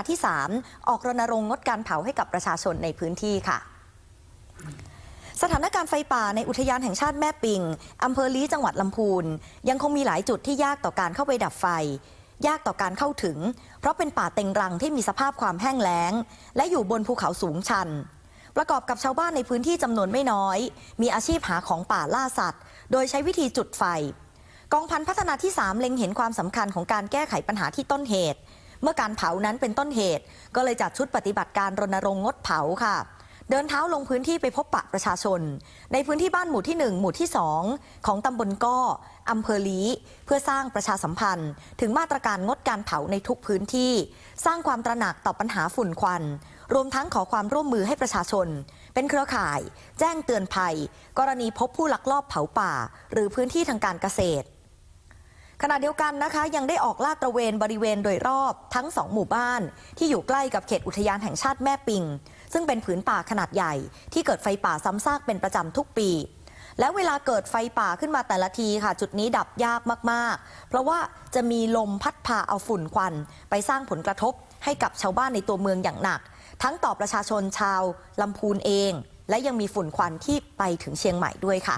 นาที่ 3 ออกรณรงค์งดการเผาให้กับประชาชนในพื้นที่ค่ะสถานการณ์ไฟป่าในอุทยานแห่งชาติแม่ปิง อำเภอลี้จังหวัดลำพูน ยังคงมีหลายจุดที่ยากต่อการเข้าไปดับไฟ ยากต่อการเข้าถึง เพราะเป็นป่าเต็งรังที่มีสภาพความแห้งแล้ง และอยู่บนภูเขาสูงชัน ประกอบกับชาวบ้านในพื้นที่จำนวนไม่น้อย มีอาชีพหาของป่าล่าสัตว์ โดยใช้วิธีจุดไฟ กองพันพัฒนาที่ 3 เล็งเห็นความสำคัญของการแก้ไขปัญหาที่ต้นเหตุ เมื่อการเผานั้นเป็นต้นเหตุ ก็เลยจัดชุดปฏิบัติการรณรงค์งดเผาค่ะ เดินเท้าลงพื้นที่ไปพบปะประชาชน ในพื้นที่บ้านหมู่ที่ 1 หมู่ที่ 2 ของตำบลก้ออำเภอลีเพื่อสร้างประชาสัมพันธ์ ถึงมาตรการงดการเผาในทุกพื้นที่ สร้างความตระหนักต่อปัญหาฝุ่นควัน รวมทั้งขอความร่วมมือให้ประชาชน เป็นเครือข่าย แจ้งเตือนภัย กรณีพบผู้ลักลอบเผาป่า หรือพื้นที่ทางการเกษตร ขณะเดียวกันนะคะ ยังได้ออกลาดตระเวนบริเวณโดยรอบทั้งสองหมู่บ้าน ที่อยู่ใกล้กับเขตอุทยานแห่งชาติแม่ปิง ซึ่งเป็นผืนป่าขนาดใหญ่ ที่เกิดไฟป่าซ้ำซากเป็นประจำทุกปี แล้วเวลาเกิดไฟป่าขึ้นมาแต่ละทีค่ะ จุดนี้ดับยากมากๆ เพราะว่าจะมีลมพัดพาเอาฝุ่นควัน ไปสร้างผลกระทบให้กับชาวบ้านในตัวเมืองอย่างหนัก ทั้งต่อประชาชนชาวลำพูนเอง และยังมีฝุ่นควันที่ไปถึงเชียงใหม่ด้วยค่ะ